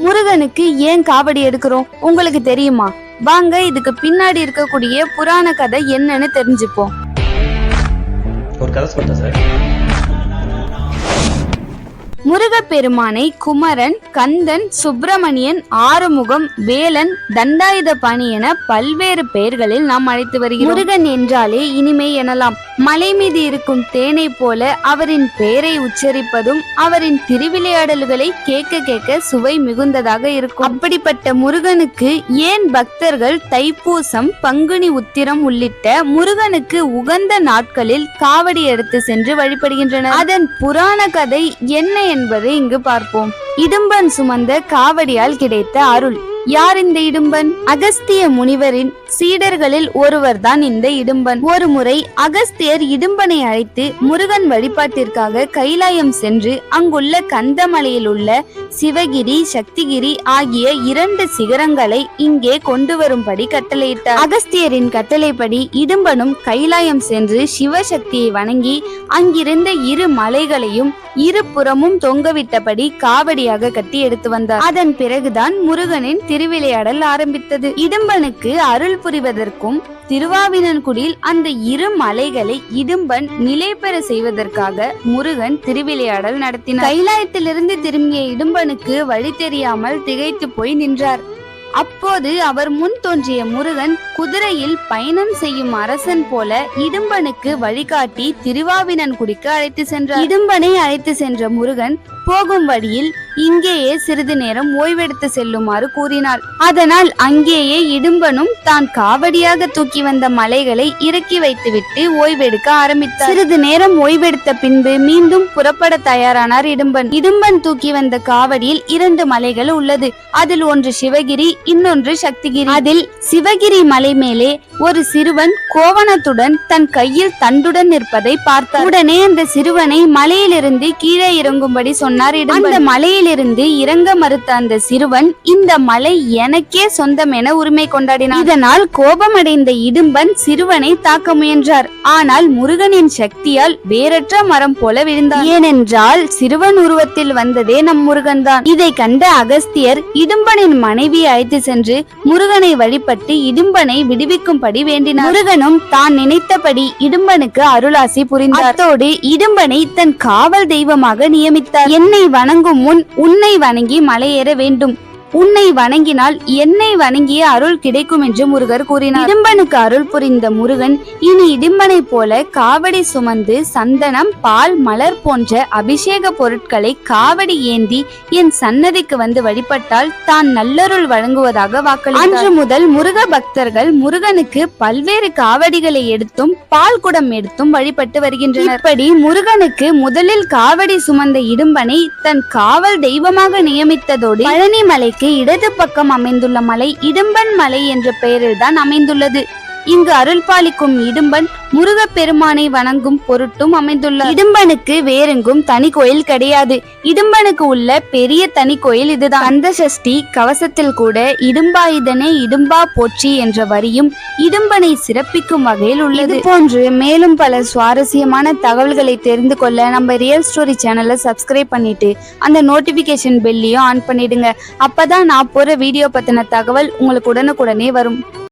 முருகனுக்கு ஏன் காவடி எடுக்கிறோம்? உங்களுக்கு தெரியுமா? வாங்க இதுக்கு பின்னாடி இருக்கக்கூடிய புராண கதை என்னன்னு தெரிஞ்சுப்போம். ஒரு கதை சொல்லிட்டேன் சார். முருகப்பெருமானை குமரன் கந்தன் சுப்பிரமணியன் ஆறுமுகம் வேலன் தண்டாயுத பணி என பல்வேறு பெயர்களில் நாம் அழைத்து வருகிறோம். முருகன் என்றாலே இனிமை எனலாம். மலை மீது இருக்கும் தேனை போல அவரின் பெயரை உச்சரிப்பதும் அவரின் திருவிளையாடல்களை கேட்க கேட்க சுவை மிகுந்ததாக இருக்கும். அப்படிப்பட்ட முருகனுக்கு ஏன் பக்தர்கள் தைப்பூசம் பங்குனி உத்திரம் உள்ளிட்ட முருகனுக்கு உகந்த நாட்களில் காவடி எடுத்து சென்று வழிபடுகின்றனர்? அதன் புராண கதை என்ன என்பதை இங்கு பார்ப்போம். இடும்பன் சுமந்த காவடியால் கிடைத்த அருள். யார் இந்த இடும்பன்? அகஸ்திய முனிவரின் சீடர்களில் ஒருவர்தான் இந்த இடும்பன். ஒரு முறை அகஸ்தியர் இடும்பனை அழைத்து முருகன் வழிபாட்டிற்காக கைலாயம் சென்று அங்குள்ள கந்தமலையில் உள்ள சிவகிரி சக்திகிரி ஆகிய இரண்டு சிகரங்களை இங்கே கொண்டு வரும்படி கட்டளையிட்டார். அகஸ்தியரின் கட்டளைப்படி இடும்பனும் கைலாயம் சென்று சிவசக்தியை வணங்கி அங்கிருந்த இரு மலைகளையும் இருபுறமும் தொங்கவிட்டபடி காவடியாக கட்டி எடுத்து வந்தார். அதன் பிறகுதான் முருகனின் திருவிளையாடல் ஆரம்பித்தது. இடும்பனுக்கு அருள் புரிவதற்கும் திருவாவினன்குடியில் அந்த இரு மலைகளை இடும்பன் நிலை பெற செய்வதற்காக முருகன் திருவிளையாடல் நடத்தினார். கைலாயத்திலிருந்து திரும்பிய இடும்பனுக்கு வழி தெரியாமல் திகைத்து போய் நின்றார். அப்போது அவர் முன் தோன்றிய முருகன் குதிரையில் பயணம் செய்யும் அரசன் போல இடும்பனுக்கு வழிகாட்டி திருவாவினன்குடிக்கு அழைத்து சென்றார். இடும்பனை அழைத்து சென்ற முருகன் போகும் வழியில் இங்கேயே சிறிது நேரம் ஓய்வெடுத்து செல்லுமாறு கூறினார் அதனால் அங்கேயே இடும்பனும் தான் காவடியாக தூக்கி வந்த மலைகளை இறக்கி வைத்துவிட்டு ஓய்வெடுக்க ஆரம்பித்தார். சிறிது நேரம் ஓய்வெடுத்த பின்பு மீண்டும் புறப்பட தயாரானார் இடும்பன். இடும்பன் தூக்கி வந்த காவடியில் இரண்டு மலைகள் உள்ளது. அதில் ஒன்று சிவகிரி இன்னொன்று சக்திகிரி. அதில் சிவகிரி மலை மேலே ஒரு சிறுவன் கோவணத்துடன் தன் கையில் தண்டுடன் நிற்பதை பார்த்தார். உடனே அந்த சிறுவனை மலையிலிருந்து கீழே இறங்கும்படி சொன்னார் இடும்பன். அந்த மலையிலிருந்து இறங்க மறுத்த அந்த சிறுவன் இந்த மலை எனக்கே சொந்தம் என உரிமை கொண்டாடினார் இதனால் கோபமடைந்த இடும்பன் சிறுவனை தாக்க முயன்றார். ஆனால் முருகனின் சக்தியால் வேறற்ற மரம் போல விழுந்தார் ஏனென்றால் சிறுவன் உருவத்தில் வந்ததே நம் முருகன் தான் இதை கண்ட அகஸ்தியர் இடும்பனின் மனைவியை அழைத்து சென்று முருகனை வழிபட்டு இடும்பனை விடுவிக்கும்படி வேண்டினார். முருகனும் தான் நினைத்தபடி இடும்பனுக்கு அருளாசி புரிந்தார். அத்தோடு இடும்பனை தன் காவல் தெய்வமாக நியமித்தார். என்னை வணங்கும் முன் உன்னை வணங்கி மலையேற வேண்டும். உன்னை வணங்கினால் என்னை வணங்கிய அருள் கிடைக்கும் என்று முருகர் கூறினார். இடும்பனுக்கு அருள் புரிந்த முருகன் இனி இடும்பனை போல காவடி சுமந்து சந்தனம் பால் மலர் போன்ற அபிஷேக பொருட்களை காவடி ஏந்தி என் சன்னதிக்கு வந்து வழிபட்டால் தான் நல்லருள் வழங்குவதாக வாக்களித்தார். அன்று முதல் முருக பக்தர்கள் முருகனுக்கு பல்வேறு காவடிகளை எடுத்தும் பால் குடம் எடுத்தும் வழிபட்டு வருகின்றனர். இப்படி முருகனுக்கு முதலில் காவடி சுமந்த இடும்பனை தன் காவல் தெய்வமாக நியமித்ததோடு பழனிமலை மலைக்கு இடது பக்கம் அமைந்துள்ள மலை இடும்பன் மலை என்ற பெயரில் தான் அமைந்துள்ளது. இங்கு அருள் பாலிக்கும் இடும்பன் முருகப்பெருமானை வணங்கும் பொருட்டும் அமைந்துள்ளார் இடும்பனுக்கு வேறெங்கும் தனி கோயில் கிடையாது. இடும்பனுக்கு உள்ள பெரிய தனி கோயில் இதுதான். அந்த சஷ்டி கவசத்தில் கூட இடும்பாயுதனே இடும்பா போற்றி என்ற வரியும் இடும்பனை சிறப்பிக்கும் வகையில் உள்ளது. போன்று மேலும் பல சுவாரஸ்யமான தகவல்களை தெரிந்து கொள்ள நம்ம ரியல் ஸ்டோரி சேனலை சப்ஸ்கிரைப் பண்ணிட்டு அந்த நோட்டிபிகேஷன் பெல்லையும் ஆன் பண்ணிடுங்க. அப்பதான் நான் போற வீடியோ பத்தின தகவல் உங்களுக்கு உடனுக்குடனே வரும்.